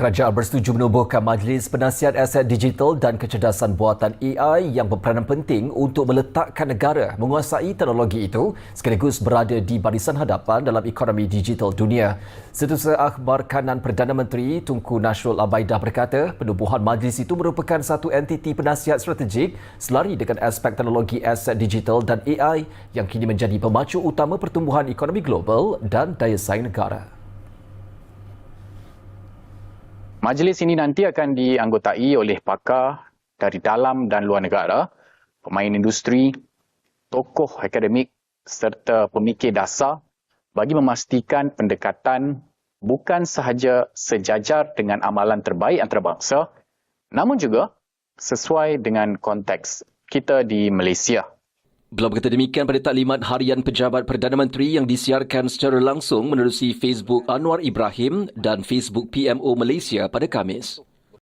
Kerajaan bersetuju menubuhkan Majlis Penasihat Aset Digital dan Kecerdasan Buatan AI yang berperanan penting untuk meletakkan negara menguasai teknologi itu sekaligus berada di barisan hadapan dalam ekonomi digital dunia. Setiausaha Akhbar Kanan Perdana Menteri Tunku Nasrul Abaidah berkata penubuhan majlis itu merupakan satu entiti penasihat strategik selari dengan aspek teknologi aset digital dan AI yang kini menjadi pemacu utama pertumbuhan ekonomi global dan daya saing negara. Majlis ini nanti akan dianggotai oleh pakar dari dalam dan luar negara, pemain industri, tokoh akademik serta pemikir dasar bagi memastikan pendekatan bukan sahaja sejajar dengan amalan terbaik antarabangsa namun juga sesuai dengan konteks kita di Malaysia. Beliau berkata demikian pada taklimat harian pejabat Perdana Menteri yang disiarkan secara langsung menerusi Facebook Anwar Ibrahim dan Facebook PMO Malaysia pada Khamis.